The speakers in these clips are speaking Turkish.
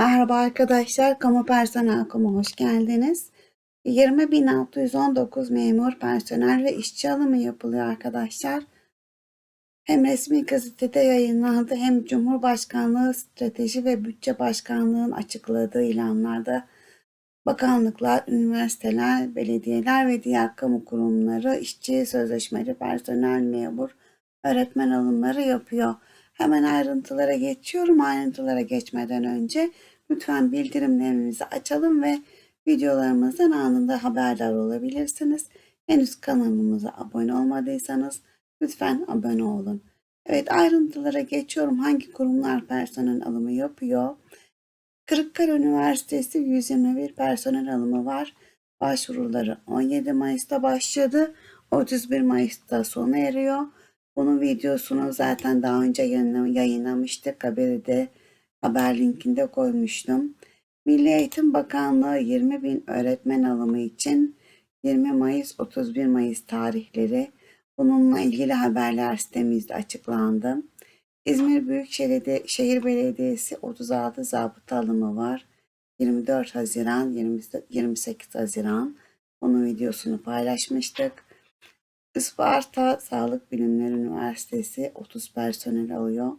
Merhaba arkadaşlar, Kamu Personel Kamu hoş geldiniz. 20.619 memur personel ve işçi alımı yapılıyor arkadaşlar. Hem resmi gazetede yayınlandı hem Cumhurbaşkanlığı Strateji ve Bütçe Başkanlığı'nın açıkladığı ilanlarda bakanlıklar, üniversiteler, belediyeler ve diğer kamu kurumları işçi, sözleşmeli personel, memur, öğretmen alımları yapıyor. Hemen ayrıntılara geçiyorum. Ayrıntılara geçmeden önce lütfen bildirimlerimizi açalım ve videolarımızdan anında haberdar olabilirsiniz. Henüz kanalımıza abone olmadıysanız lütfen abone olun. Evet ayrıntılara geçiyorum. Hangi kurumlar personel alımı yapıyor? Kırıkkale Üniversitesi 121 personel alımı var. Başvuruları 17 Mayıs'ta başladı. 31 Mayıs'ta sona eriyor. Bunun videosunu zaten daha önce yayınlamıştık. Haberi de haber linkinde koymuştum. Milli Eğitim Bakanlığı 20 bin öğretmen alımı için 20 Mayıs 31 Mayıs tarihleri bununla ilgili haberler sitemizde açıklandı. İzmir Büyükşehir Şehir Belediyesi 36 zabıta alımı var. 24 Haziran 28 Haziran onun videosunu paylaşmıştık. Isparta Sağlık Bilimleri Üniversitesi 30 personel alıyor.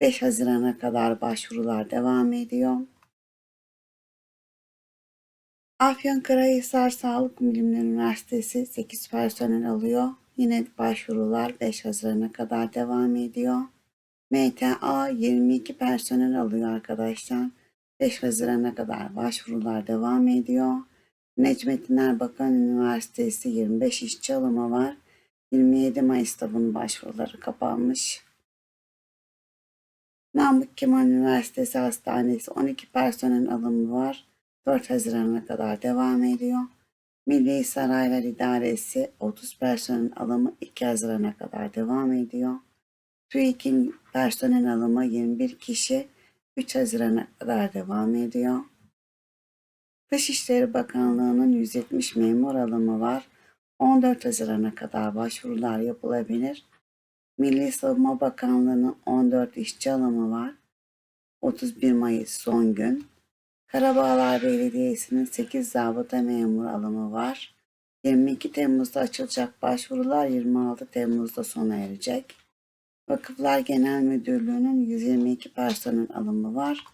5 Haziran'a kadar başvurular devam ediyor. Afyonkarahisar Sağlık Bilimleri Üniversitesi 8 personel alıyor. Yine başvurular 5 Haziran'a kadar devam ediyor. MTA 22 personel alıyor arkadaşlar. 5 Haziran'a kadar başvurular devam ediyor. Necmettin Erbakan Üniversitesi 25 işçi alımı var. 27 Mayıs'ta bunun başvuruları kapanmış. Namık Kemal Üniversitesi Hastanesi 12 personel alımı var. 4 Haziran'a kadar devam ediyor. Milli Saraylar İdaresi 30 personel alımı 2 Haziran'a kadar devam ediyor. TÜİK'in personel alımı 21 kişi 3 Haziran'a kadar devam ediyor. Dışişleri Bakanlığı'nın 170 memur alımı var. 14 Haziran'a kadar başvurular yapılabilir. Milli Savunma Bakanlığı'nın 14 işçi alımı var. 31 Mayıs son gün. Karabağlar Belediyesi'nin 8 zabıta memur alımı var. 22 Temmuz'da açılacak başvurular 26 Temmuz'da sona erecek. Vakıflar Genel Müdürlüğü'nün 122 personel alımı var.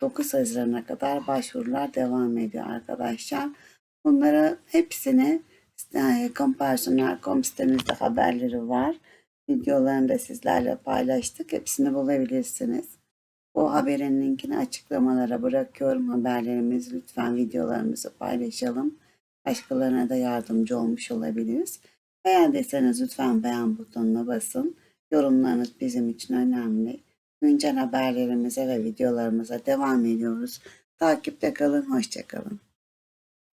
9 Haziran'a kadar başvurular devam ediyor arkadaşlar. Bunları hepsini yakın personel.com sitemizde haberleri var. Videolarını da sizlerle paylaştık. Hepsini bulabilirsiniz. Bu haberin linkini açıklamalara bırakıyorum. Haberlerimizi lütfen videolarımızı paylaşalım. Başkalarına da yardımcı olmuş olabiliriz. Beğendiyseniz lütfen beğen butonuna basın. Yorumlarınız bizim için önemli. Güncel haberlerimize ve videolarımıza devam ediyoruz. Takipte kalın, hoşçakalın.